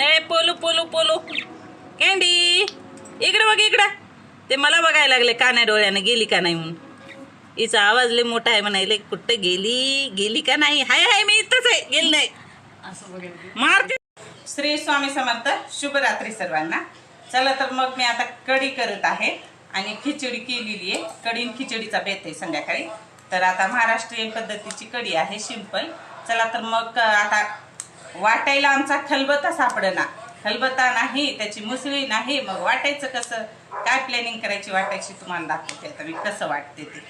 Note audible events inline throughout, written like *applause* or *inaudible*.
ए पोलू पोलू पोलू. Candy इकडे बघ इकडं. ते मला बघायला लागले का नाही डोळ्यानं गेली का नाही म्हणून. हिचा आवाज लय मोठा आहे म्हणायले कुठं गेली गेली का नाही? हाय हाय मी इथंच आहे गेली नाही. मारते. श्री स्वामी समर्थ शुभरात्री सर्वांना. चला तर मग मी आता कढी करत आहे आणि खिचडी केलेली आहे. कडी खिचडीचा बेत आहे संध्याकाळी. तर आता महाराष्ट्रीयन पद्धतीची कढी आहे सिंपल. चला तर मग आता वाटायला आमचा खलबता सापडना. खलबता नाही त्याची मुसळी नाही. मग वाटायचं कसं? काय प्लॅनिंग करायची वाटायची तुम्हाला दाखवते. आता मी कसं वाटते ते.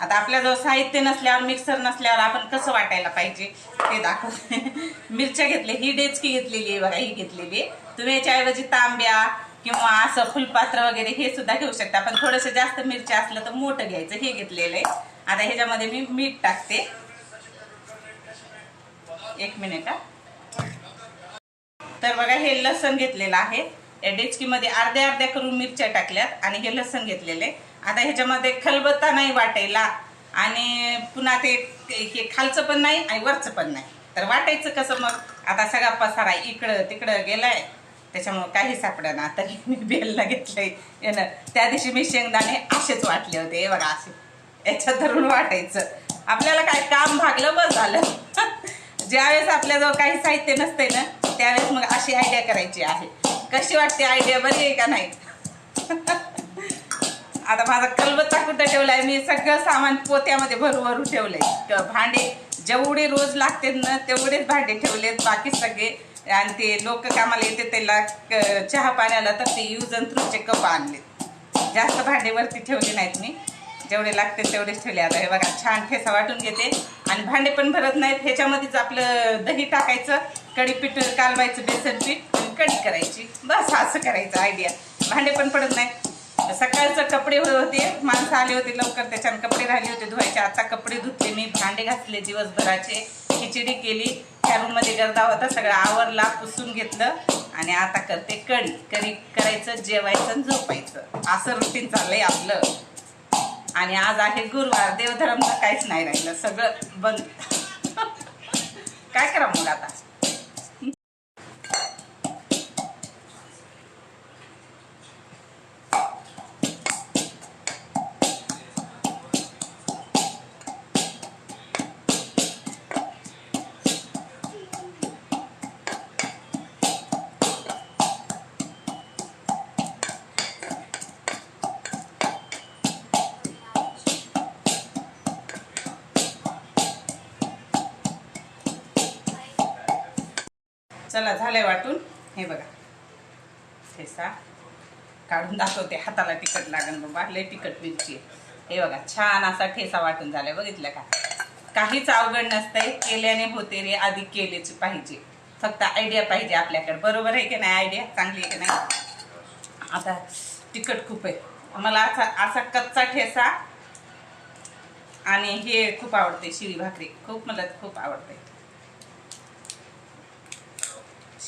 आता आपल्याजवळ साहित्य नसल्यावर मिक्सर नसल्यावर आपण कसं वाटायला पाहिजे ते दाखवते. *laughs* मिरच्या घेतल्या ही डेचकी घेतलेली आहे बघा ही घेतलेली आहे. तुम्ही याच्याऐवजी तांब्या किंवा असं फुलपात्र वगैरे हे सुद्धा घेऊ शकता. पण थोडंसं जास्त मिरच्या असलं तर मोठं घ्यायचं. हे घेतलेलं आहे. आता ह्याच्यामध्ये मी मीठ टाकते. एक मिनिट तर बघा हे लसण घेतलेलं आहे. या डेचकीमध्ये अर्ध्या अर्ध्या करून मिरच्या टाकल्यात आणि हे लसण घेतलेले. आता ह्याच्यामध्ये खलबत्ता नाही वाटायला आणि पुन्हा ते हे खालचं पण नाही आणि वरचं पण नाही. तर वाटायचं कसं मग? आता सगळा पसारा इकडं तिकडं गेलाय त्याच्यामुळे काही सापडना. तरी मी बेलला घेतलंय. येणं त्या दिवशी मी शेंगदाणे असेच वाटले होते. हे बघा असे. याच्यात धरून वाटायचं. आपल्याला काय काम भागलं बस झालं. ज्यावेळेस आपल्याजवळ काही साहित्य नसते ना त्यावेळेस मग अशी आयडिया करायची आहे. कशी वाटते आयडिया बरी आहे का नाही? *laughs* आता माझा कलबत्ता कुठं ठेवलाय? मी सगळं सामान पोत्यामध्ये भरू भरू ठेवलंय. क- भांडे जेवढे रोज लागते ना तेवढेच भांडे ठेवलेत. बाकी सगळे आणि ते लोक कामाला येते त्याला क- चहा पाण्याला तर ते यूज अन थ्रूचे कप आणलेत. जास्त भांडेवरती ठेवले नाहीत मी. जेवढे लागते तेवढेच ठेवले. आता हे बघा छान ठेसा वाटून घेते. आणि भांडे पण भरत नाहीत. ह्याच्यामध्येच आपलं दही टाकायचं कढीपीठ कालवायचं बेसन पीठ आणि कढी करायची. बस असं करायचं आयडिया भांडे पण पडत नाहीत. सकाळचं कपडे होते. माणसं आले होते लवकर त्याच्यानं कपडे राहिले होते धुवायचे. आता कपडे धुतले मी भांडे घातले दिवसभराचे. खिचडी केली. त्या रूममध्ये गर्दा होता सगळं आवरला पुसून घेतलं. आणि आता करते कढी. कढी करायचं जेवायचं आणि झोपायचं. असं रुटीन चाललंय आपलं. आणि आज आहे गुरुवार देवधर्मचं काहीच नाही राहिलं सगळं बंद. *laughs* काय करा मग आता? चला झालंय वाटून. हे बघा. ठेसा. काढून दाखवते हाताला तिखट लागेल बाबा. लय तिखट मिरची आहे. हे बघा छान असा ठेसा वाटून झालाय. बघितलं का? काहीच अवघड नसतंय. केल्याने होते रे आधी केलेच पाहिजे. फक्त आयडिया पाहिजे आपल्याकडे. बरोबर आहे की नाही आयडिया चांगली आहे की नाही? आता तिखट खूप आहे. मला असा असा कच्चा ठेसा आणि हे खूप आवडते शिळी भाकरी. खूप मला खूप आवडते.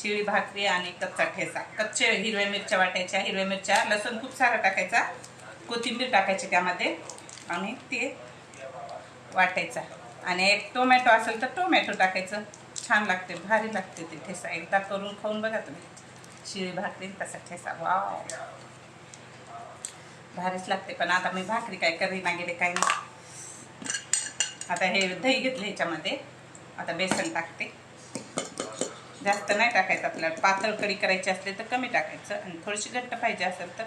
शिळी भाकरी आणि कच्चा ठेचा. कच्चे हिरव्या मिरच्या वाटायच्या. हिरव्या मिरच्या लसूण खूप सारा टाकायचा. कोथिंबीर टाकायची त्यामध्ये. आणि ते वाटायचा. आणि एक टोमॅटो असेल तर टोमॅटो टाकायचं. छान लागते भारी लागते ते ठेसा. एकदा करून खाऊन बघा तुम्ही. शिळी भाकरी तसा ठेसा. वाव! भारीच लागते. पण आता मी भाकरी काय करीना गेले काही नाही. आता हे दही घेतलं ह्याच्यामध्ये. आता बेसन टाकते. जास्त नाही टाकायचं आपल्याला. पातळ कढी करायची असली तर कमी टाकायचं आणि थोडीशी घट्ट पाहिजे असेल तर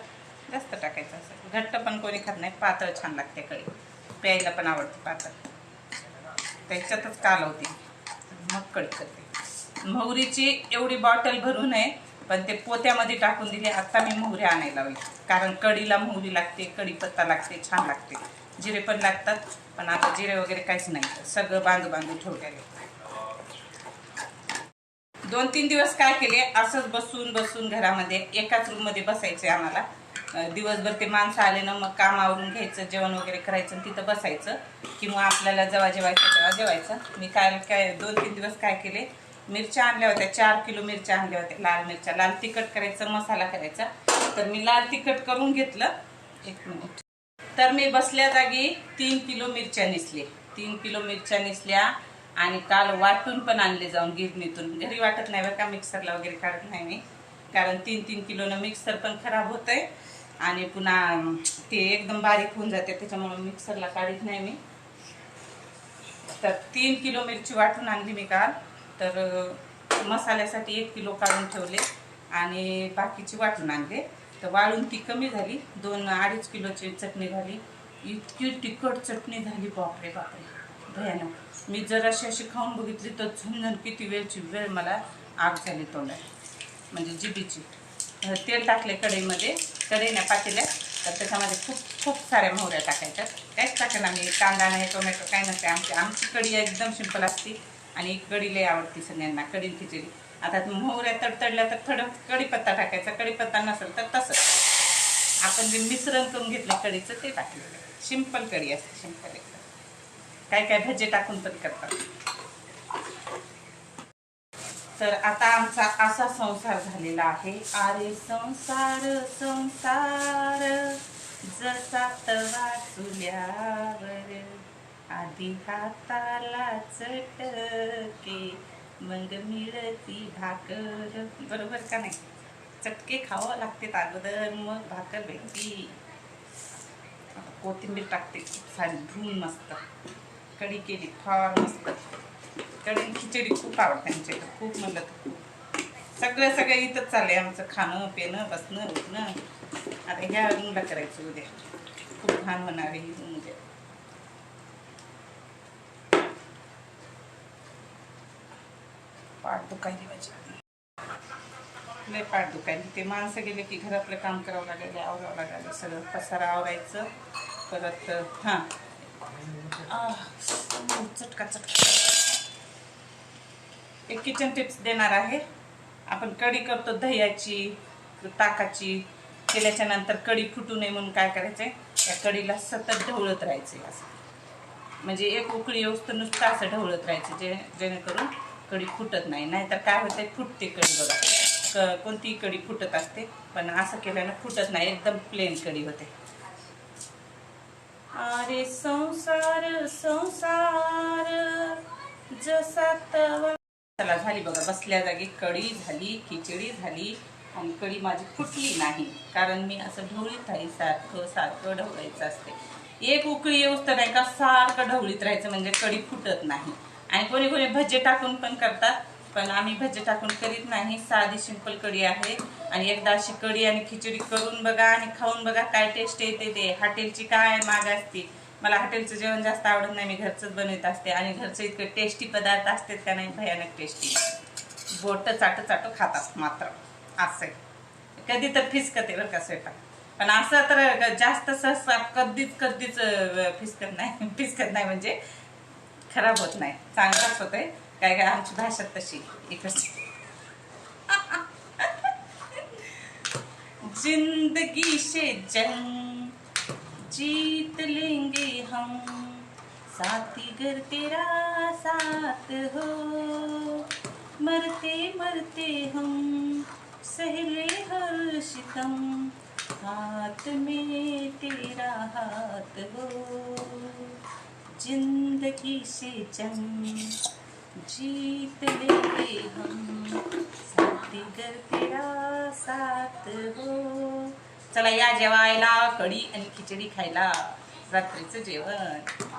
जास्त टाकायचं असेल घट्ट पण कोणी खात नाही पातळ छान लागते कढी. प्यायला पण आवडते पातळ. त्याच्यातच कालवते मग कढी करते. मोहरीची एवढी बॉटल भरू नये पण ते पोत्यामध्ये टाकून दिली आता मी मोहरी आणायला लावली. कारण कढीला मोहरी लागते कढीपत्ता लागते छान लागते. जिरे पण लागतात पण आता जिरे वगैरे काहीच नाही. सगळं बांधू बांधून ठेवलेलं दोन तीन दिवस काय केले? असंच बसून बसून घरामध्ये एकाच रूममध्ये बसायचे आम्हाला. दिवसभर ते माणसं आले ना मग काम आवरून घ्यायचं जेवण वगैरे करायचं आणि तिथं बसायचं. किंवा आपल्याला जेव्हा जेवायचं तेव्हा जेवायचं. मी काय काय दोन तीन दिवस काय केले? मिरच्या आणल्या होत्या चार किलो मिरच्या आणल्या होत्या लाल मिरच्या. लाल तिखट करायचं मसाला करायचा. तर मी लाल तिखट करून घेतलं. एक मिनिट तर मी बसल्या जागी तीन किलो मिरच्या निसले. तीन किलो मिरच्या निसल्या. आणि काल वाटून पण आणले जाऊन गिरणीतून. घरी वाटत नाही बरं का मिक्सरला वगैरे काढत नाही मी. कारण तीन तीन किलोनं मिक्सर पण खराब होतंय. आणि पुन्हा ते एकदम बारीक होऊन जाते त्याच्यामुळे मिक्सरला काढत नाही मी. तर तीन किलो मिरची वाटून आणली मी काल. तर मसाल्यासाठी एक किलो काढून ठेवले आणि बाकीची वाटून आणले. तर वाळून ती कमी झाली. दोन अडीच किलोची चटणी झाली. इतकी तिखट चटणी झाली बापरे बापरे. भयानक. मी जर अशी अशी खाऊन बघितली तर झणझण किती वेळची वेळ मला आग झाली तोंडात. म्हणजे जिबीची तेल टाकले कढईमध्ये. कढई ना पातेल्या तर त्याच्यामध्ये खूप खूप साऱ्या मोहऱ्या टाकायच्या. काहीच टाकेन आम्ही कांदा नाही टोमॅटो काय नसते. आमची आमची कढी एकदम सिंपल असते. आणि कढी लई आवडते सगळ्यांना कढी खिचडी. आता मोहऱ्या तडतडल्या तर थोडं कढीपत्ता टाकायचा. कढीपत्ता नसेल तर तसं. आपण जे मिश्रण करून घेतलं कढीचं ते टाकलेलं सिंपल कढी असते सिंपल एकदम. काय काय भजे टाकून पण करतात. तर आता आमचा असा संसार झालेला आहे. अरे संसार संसार जसा तवा चुल्यावर. आधी हाताला चटके मग मिळती भाकर. बरोबर का नाही? चटके खावं लागते अगोदर मग भाकर भेटती. कोथिंबीर टाकते खूप सारी धुवून मस्त. कढी केली फार मस्त. कढी खिचडी खूप आवडते आमच्या खूप म्हणलं तर खूप. सगळं सगळं इथंच चाललंय आमचं खाणं पिणं बसणं उठणं. आता ह्या रूमला करायचं उद्या. खूप घाण होणार आहे ही रूम उद्या. पाठ दुखायली माझी. लय पाठ दुखायली. ते माणसं गेले की घरातलं काम करावं लागेल आवरावं लागेल सगळं पसारा आवरायचं. परत हां चटका चटका एक किचन टिप्स देणार आहे. आपण कढी करतो दह्याची ताकाची. केल्याच्यानंतर कढी फुटू नये म्हणून काय करायचंय? त्या कढीला सतत ढवळत राहायचे असं. म्हणजे एक उकळी येऊस तर नुसतं असं ढवळत राहायचं जे जेणेकरून कढी फुटत नाही. नाहीतर काय होतंय? फुटते कढी बघा. क कोणतीही कढी फुटत असते पण असं केल्यानं फुटत नाही. एकदम प्लेन कढी होते. अरे संसार संसार जसा तवा चला झाली बघा बसल्या जागी कढी झाली खिचडी झाली. आणि कढी माझी फुटली नाही कारण मी असं ढवळीत आहे सारखं सारखं ढवळायचं असते. एक उकळी येऊस तर नाही का सारखं ढवळीत राहायचं म्हणजे कढी फुटत नाही. आणि कोणी कोणी भजे टाकून पण करतात. पण आम्ही भजे टाकून करीत नाही. साधी सिंपल कढी आहे. आणि एकदा अशी कढी आणि खिचडी करून बघा आणि खाऊन बघा काय टेस्ट येते ते. हॉटेलची काय माग असते? मला हॉटेलचं जेवण जास्त आवडत नाही. मी घरचंच बनवत असते. आणि घरचं इतकं टेस्टी पदार्थ असतात का नाही? भयानक टेस्टी बोट चाट चाट खातात मात्र. असं. आहे. कधी तर फिसकते बरं का स्वयंपाक पण असं तर जास्त सहसा कधीच कधीच फिसकत नाही. *laughs* फिसकत नाही म्हणजे खराब होत नाही. चांगलाच होत आहे काय काय आमची भाषा ज़िंदगी से जंग जीत लेंगे हम। साथी घर तेरा साथ हो। मरते मरते हम सहले हर सितम। हाथ में तेरा हाथ हो। ज़िंदगी से जंग जीत लेते हम साथी घर तेरा साथ हो। चला या जेवायला कढी आणि खिचडी खायला. रात्रीचं जेवण.